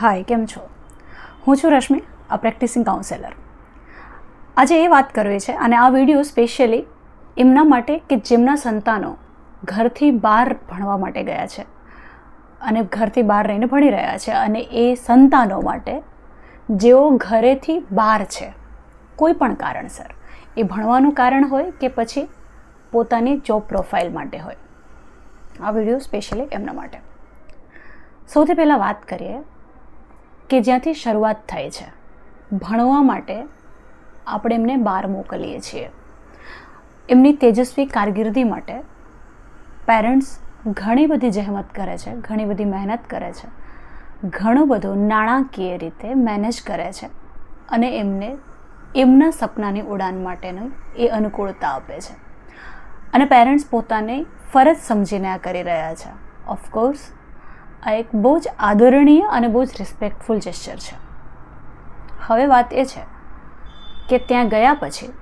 હાય, કેમ છો? હું છું રશ્મિ, આ પ્રેક્ટિસિંગ કાઉન્સેલર. આજે એ વાત કરવી છે અને આ વીડિયો સ્પેશિયલી એમના માટે કે જેમના સંતાનો ઘરથી બહાર ભણવા માટે ગયા છે અને ઘરથી બહાર રહીને ભણી રહ્યા છે અને એ સંતાનો માટે જેઓ ઘરેથી બહાર છે, કોઈ પણ કારણસર. એ ભણવાનું કારણ હોય કે પછી પોતાની જોબ પ્રોફાઇલ માટે હોય. આ વીડિયો સ્પેશિયલી એમના માટે. સૌથી પહેલાં વાત કરીએ કે જ્યાંથી શરૂઆત થાય છે. ભણવા માટે આપણે એમને બહાર મોકલીએ છીએ. એમની તેજસ્વી કારકિર્દી માટે પેરેન્ટ્સ ઘણી બધી જહેમત કરે છે, ઘણી બધી મહેનત કરે છે, ઘણું બધું નાણાકીય રીતે મેનેજ કરે છે અને એમને એમના સપનાની ઉડાન માટેની એ અનુકૂળતા આપે છે. અને પેરેન્ટ્સ પોતાને ફરજ સમજીને આ કરી રહ્યા છે. ઓફકોર્સ આ એક બહુ જ આદરણીય અને બહુ જ રિસ્પેક્ટફુલ જેસ્ચર છે. હવે વાત એ છે કે ત્યાં ગયા પછી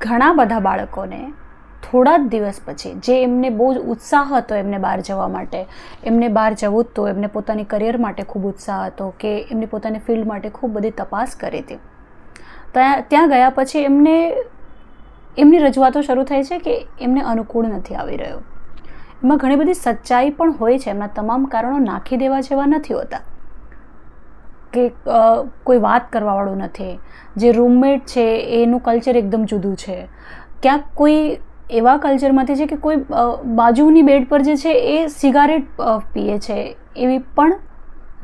ઘણા બધા બાળકોને થોડા જ દિવસ પછી જે એમને બહુ જ ઉત્સાહ હતો એમને બહાર જવા માટે, એમને બહાર જવું તો એમને પોતાની કરિયર માટે ખૂબ ઉત્સાહ હતો કે એમની પોતાની ફિલ્ડ માટે ખૂબ બધી તપાસ કરી હતી. ત્યાં ત્યાં ગયા પછી એમને, એમની રજૂઆતો શરૂ થાય છે કે એમને અનુકૂળ નથી આવી રહ્યો. એમાં ઘણી બધી સચ્ચાઈ પણ હોય છે. એમના તમામ કારણો નાખી દેવા જેવા નથી હોતા. કે કોઈ વાત કરવાવાળું નથી. જે રૂમમેટ છે, એનું કલ્ચર એકદમ જુદું છે. ક્યાંક કોઈ એવા કલ્ચરમાંથી છે કે કોઈ બાજુની બેડ પર જે છે, એ સિગારેટ પીએ છે. એવી પણ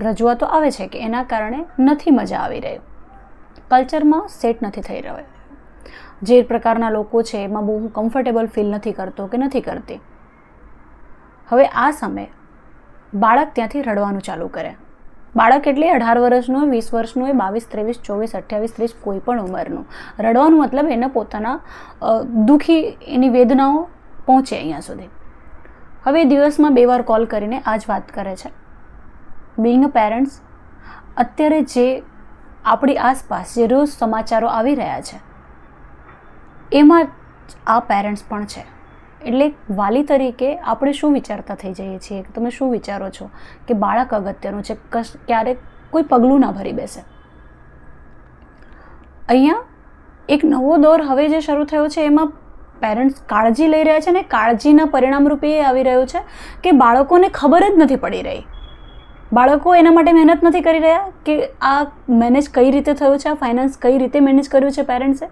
રજૂઆતો આવે છે કે એના કારણે નથી મજા આવી રહી. કલ્ચરમાં સેટ નથી થઈ રહ્યો. જે પ્રકારના લોકો છે, એમાં બહુ હું કમ્ફર્ટેબલ ફીલ નથી કરતો કે નથી કરતી. હવે આ સમયે બાળક ત્યાંથી રડવાનું ચાલુ કરે. બાળક એટલે અઢાર વર્ષનું હોય વીસ વર્ષનું હોય બાવીસ, ત્રેવીસ, ચોવીસ, અઠ્યાવીસ, ત્રીસ કોઈ પણ ઉંમરનું. રડવાનું મતલબ એને પોતાના દુઃખી એની વેદનાઓ પહોંચે અહીંયા સુધી. હવે દિવસમાં બે વાર કોલ કરીને આ જ વાત કરે છે. બિંગ પેરેન્ટ્સ અત્યારે જે આપણી આસપાસ જે રોજ સમાચારો આવી રહ્યા છે, એમાં આ પેરેન્ટ્સ પણ છે. એટલે વાલી તરીકે આપણે શું વિચારતા થઈ જઈએ છીએ? તમે શું વિચારો છો? કે બાળક અગત્યનું છે? કશ, ક્યારેક કોઈ પગલું ના ભરી બેસે. અહીંયા એક નવો દોર હવે જે શરૂ થયો છે, એમાં પેરેન્ટ્સ કાળજી લઈ રહ્યા છે ને કાળજીના પરિણામરૂપે એ આવી રહ્યું છે કે બાળકોને ખબર જ નથી પડી રહી. બાળકો એના માટે મહેનત નથી કરી રહ્યા કે આ મેનેજ કઈ રીતે થયું છે? આ ફાઇનાન્સ કઈ રીતે મેનેજ કર્યું છે પેરેન્ટ્સે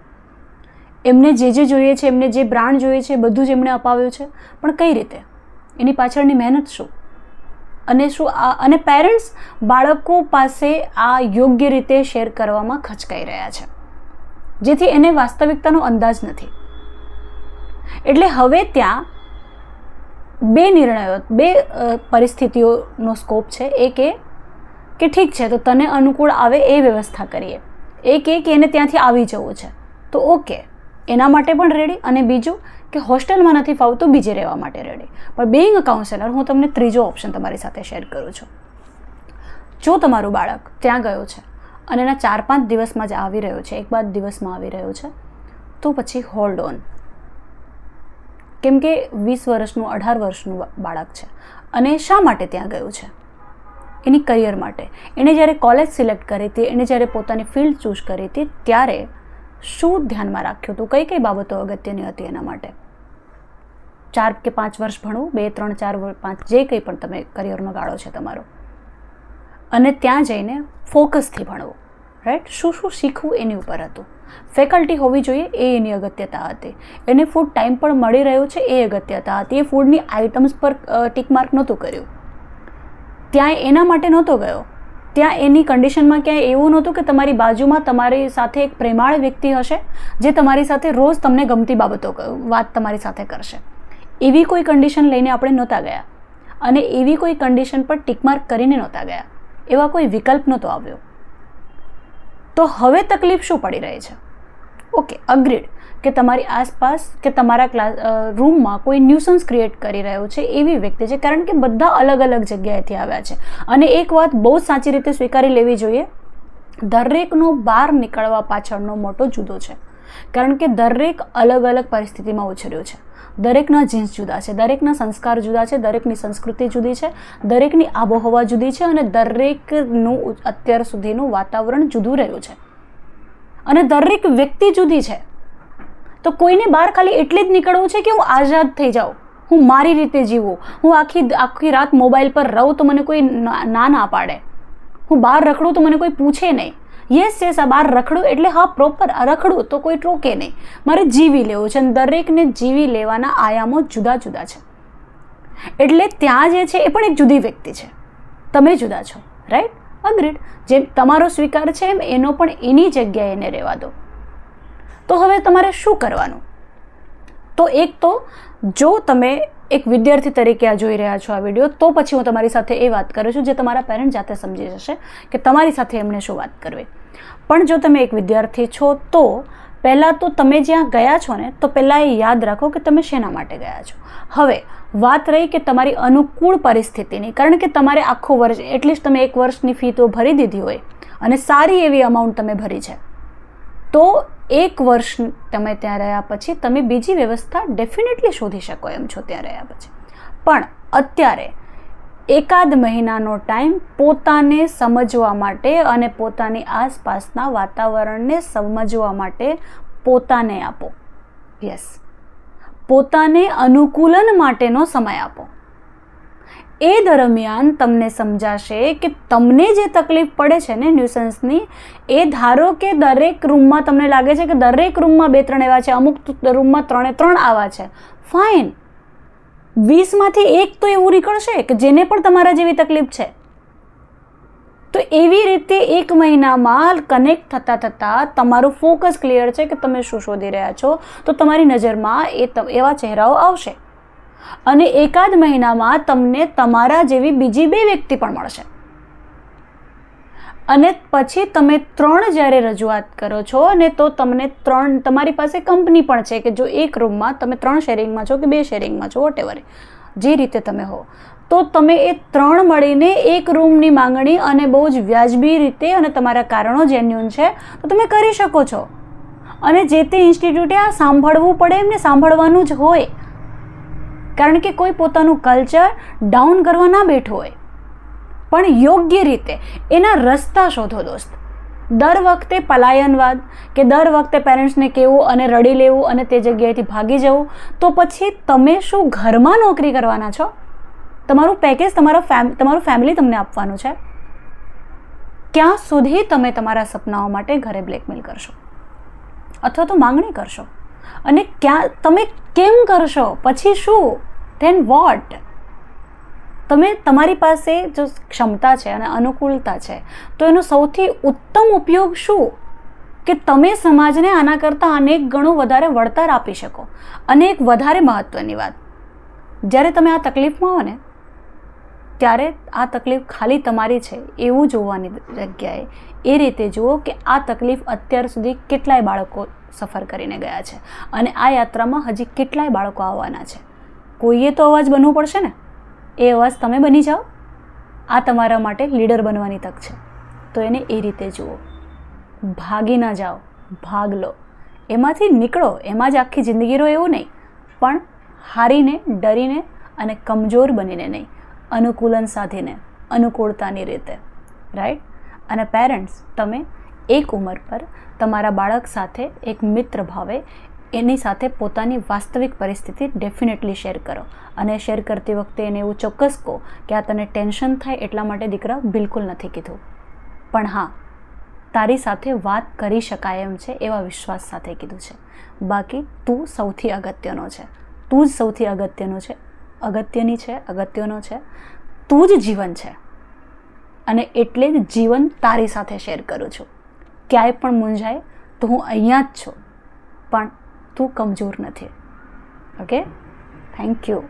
એમને જે જે જોઈએ છે, એમને જે બ્રાન્ડ જોઈએ છે બધું જ એમણે અપાવ્યું છે. પણ કઈ રીતે? એની પાછળની મહેનત શું? અને શું આ, અને પેરેન્ટ્સ બાળકો પાસે આ યોગ્ય રીતે શેર કરવામાં ખચકાઈ રહ્યા છે. જેથી એને વાસ્તવિકતાનો અંદાજ નથી. એટલે હવે ત્યાં બે નિર્ણયો, બે પરિસ્થિતિઓનો સ્કોપ છે. એક એ કે ઠીક છે, તો તને અનુકૂળ આવે એ વ્યવસ્થા કરીએ. એક એ કે એને ત્યાંથી આવી જવું છે. તો ઓકે એના માટે પણ રેડી અને બીજું કે હોસ્ટેલમાં નથી ફાવતું, બીજે રહેવા માટે રેડી પણ બેઇંગ અ કાઉન્સેલર હું તમને ત્રીજો ઓપ્શન તમારી સાથે શેર કરું છું. જો તમારું બાળક ત્યાં ગયો છે અને એના ચાર પાંચ દિવસમાં જ આવી રહ્યો છે, એક બાદ દિવસમાં આવી રહ્યો છે, તો પછી હોલ્ડ ઓન કેમ કે વીસ વર્ષનું, અઢાર વર્ષનું બાળક છે અને શા માટે ત્યાં ગયું છે? એની કરિયર માટે. એણે જ્યારે કોલેજ સિલેક્ટ કરી હતી એણે જ્યારે પોતાની ફિલ્ડ ચૂઝ કરી હતી, ત્યારે શું ધ્યાનમાં રાખ્યું હતું? કઈ કઈ બાબતો અગત્યની હતી એના માટે? ચાર કે પાંચ વર્ષ ભણવું, બે, ત્રણ, ચાર, પાંચ, જે કંઈ પણ તમે કરિયરનો ગાળો છે તમારો. અને ત્યાં જઈને ફોકસથી ભણવું રાઈટ શું શું શીખવું એની ઉપર હતું? ફેકલ્ટી હોવી જોઈએ, એ એની અગત્યતા હતી. એને ફૂડ ટાઈમ પણ મળી રહ્યો છે, એ અગત્યતા હતી. એ ફૂડની આઇટમ્સ પર ટીક માર્ક નહોતું કર્યું. ત્યાં એના માટે નહોતો ગયો. ત્યાં એની કન્ડિશનમાં ક્યાંય એવું નહોતું કે તમારી બાજુમાં તમારી સાથે એક પ્રેમાળ વ્યક્તિ હશે, જે તમારી સાથે રોજ તમને ગમતી બાબતો વાત તમારી સાથે કરશે. એવી કોઈ કન્ડિશન લઈને આપણે નહોતા ગયા. અને એવી કોઈ કન્ડિશન પર ટીકમાર્ક કરીને નહોતા ગયા. એવા કોઈ વિકલ્પ નહોતો આવ્યો. તો હવે તકલીફ શું પડી રહી છે? ઓકે અગ્રીડ કે તમારી આસપાસ કે તમારા ક્લાસ રૂમમાં કોઈ ન્યુસન્સ ક્રિએટ કરી રહ્યો છે એવી વ્યક્તિ છે કારણ કે બધા અલગ અલગ જગ્યાએથી આવ્યા છે. અને એક વાત બહુ સાચી રીતે સ્વીકારી લેવી જોઈએ. દરેકનો બહાર નીકળવા પાછળનો મોટો જુદો છે. કારણ કે દરેક અલગ અલગ પરિસ્થિતિમાં ઉછર્યો છે. દરેકના જીન્સ જુદા છે, દરેકના સંસ્કાર જુદા છે, દરેકની સંસ્કૃતિ જુદી છે, દરેકની આબોહવા જુદી છે અને દરેકનું અત્યાર સુધીનું વાતાવરણ જુદું રહ્યું છે. અને દરેક વ્યક્તિ જુદી છે. તો કોઈને બહાર ખાલી એટલે જ નીકળવું છે કે હું આઝાદ થઈ જાઉં? હું મારી રીતે જીવું? હું આખી આખી રાત મોબાઈલ પર રહું તો મને કોઈ ના ના પાડે. હું બહાર રખડું તો મને કોઈ પૂછે નહીં. યસ યસ આ બહાર રખડું એટલે હા પ્રોપર રખડું તો કોઈ ટોકે નહીં. મારે જીવી લેવું છે અને દરેકને જીવી લેવાના આયામો જુદા જુદા છે. એટલે ત્યાં જે છે એ પણ એક જુદી વ્યક્તિ છે. તમે જુદા છો રાઈટ અગ્રીડ જેમ તમારો સ્વીકાર છે એમ એનો પણ એની જગ્યાએ એને રહેવા દો. તો હવે તમારે શું કરવાનું? તો એક તો, જો તમે એક વિદ્યાર્થી તરીકે આ જોઈ રહ્યા છો આ વીડિયો, તો પછી હું તમારી સાથે એ વાત કરું છું જે તમારા પેરેન્ટ જાતે સમજી જશે કે તમારી સાથે એમને શું વાત કરવી. પણ જો તમે એક વિદ્યાર્થી છો, તો પહેલાં તો તમે જ્યાં ગયા છો ને, તો પહેલાં એ યાદ રાખો કે તમે શેના માટે ગયા છો. હવે, વાત રહી કે તમારી અનુકૂળ પરિસ્થિતિની, કારણ કે તમારે આખું વર્ષ, એટલીસ્ટ તમે એક વર્ષની ફી તો ભરી દીધી હોય અને સારી એવી અમાઉન્ટ તમે ભરી છે. તો એક વર્ષ તમે ત્યાં રહ્યા પછી તમે બીજી વ્યવસ્થા ડેફિનેટલી શોધી શકો એમ છો ત્યાં રહ્યા પછી. પણ અત્યારે એકાદ મહિનાનો ટાઈમ પોતાને સમજવા માટે અને પોતાની આસપાસના વાતાવરણને સમજવા માટે પોતાને આપો. યસ પોતાને અનુકૂલન માટેનો સમય આપો. એ દરમિયાન તમને સમજાશે કે તમને જે તકલીફ પડે છે ને ન્યુસન્સની એ ધારો કે દરેક રૂમમાં તમને લાગે છે કે દરેક રૂમમાં બે ત્રણ એવા છે, અમુક રૂમમાં ત્રણે ત્રણ આવા છે. ફાઇન વીસમાંથી એક તો એવું નીકળશે કે જેને પણ તમારા જેવી તકલીફ છે. તો એવી રીતે એક મહિનામાં કનેક્ટ થતાં થતાં તમારું ફોકસ ક્લિયર છે કે તમે શું શોધી રહ્યા છો? તો તમારી નજરમાં એ એવા ચહેરાઓ આવશે. અને એકાદ મહિનામાં તમને તમારા જેવી બીજી બે વ્યક્તિ પણ મળશે. અને પછી તમે ત્રણ જ્યારે રજૂઆત કરો છો ને તો તમને ત્રણ, તમારી પાસે કંપની પણ છે કે જો એક રૂમમાં તમે ત્રણ શેરિંગમાં છો કે બે શેરિંગમાં છો વોટેવર જે રીતે તમે હો. તો તમે એ ત્રણ મળીને એક રૂમની માંગણી અને બહુ જ વ્યાજબી રીતે અને તમારા કારણો જેન્યુન છે, તો તમે કરી શકો છો. અને જે તે ઇન્સ્ટિટ્યૂટે આ સાંભળવું પડે એમને સાંભળવાનું જ હોય. કારણ કે કોઈ પોતાનું કલ્ચર ડાઉન કરવા ના બેઠો હોય. પણ યોગ્ય રીતે એના રસ્તા શોધો દોસ્ત. દર વખતે પલાયનવાદ કે દર વખતે પેરેન્ટ્સને કહેવું અને રડી લેવું અને તે જગ્યાએથી ભાગી જવું, તો પછી તમે શું ઘરમાં નોકરી કરવાના છો? તમારું પેકેજ તમારા ફેમ તમારું ફેમિલી તમને આપવાનું છે? ક્યાં સુધી તમે તમારા સપનાઓ માટે ઘરે બ્લેકમેલ કરશો? અથવા તો માંગણી કરશો? અને ક્યાં, તમે કેમ કરશો? પછી શું? ધેન વોટ તમે તમારી પાસે જો ક્ષમતા છે અને અનુકૂળતા છે, તો એનો સૌથી ઉત્તમ ઉપયોગ શું? કે તમે સમાજને આના કરતાં અનેક ગણું વધારે વળતર આપી શકો. અને એક વધારે મહત્ત્વની વાત. જ્યારે તમે આ તકલીફમાં હો ને ત્યારે આ તકલીફ ખાલી તમારી છે એવું જોવાની જગ્યાએ. એ રીતે જુઓ કે આ તકલીફ અત્યાર સુધી કેટલાય બાળકો સફર કરીને ગયા છે અને આ યાત્રામાં હજી કેટલાય બાળકો આવવાના છે. કોઈએ તો અવાજ બનવું પડશે ને? એ અવાજ તમે બની જાઓ. આ તમારા માટે લીડર બનવાની તક છે. તો એને એ રીતે જુઓ. ભાગી ના જાઓ. ભાગ લો. એમાંથી નીકળો. એમાં જ આખી જિંદગી રહો એવું નહીં. પણ હારીને, ડરીને અને કમજોર બનીને નહીં. અનુકૂલન સાધીને, અનુકૂળતાની રીતે. રાઈટ અને પેરેન્ટ્સ તમે એક ઉંમર પર તમારા બાળક સાથે એક મિત્ર ભાવે એની સાથે પોતાની વાસ્તવિક પરિસ્થિતિ ડેફિનેટલી શેર કરો. અને શેર કરતી વખતે એને એવું ચોક્કસ કહો કે આ તને ટેન્શન થાય એટલા માટે દીકરા બિલકુલ નથી કીધું. પણ હા, તારી સાથે વાત કરી શકાય એમ છે એવા વિશ્વાસ સાથે કીધું છે. બાકી તું સૌથી અગત્યનો છે. તું જ સૌથી અગત્યનો છે. અગત્યની છે, અગત્યનો છે. તું જ જીવન છે. અને એટલે જ જીવન તારી સાથે શેર કરું છું. ક્યાંય પણ મૂંઝાય તો હું અહીંયા જ છું. પણ તું કમજોર નથી. Okay thank you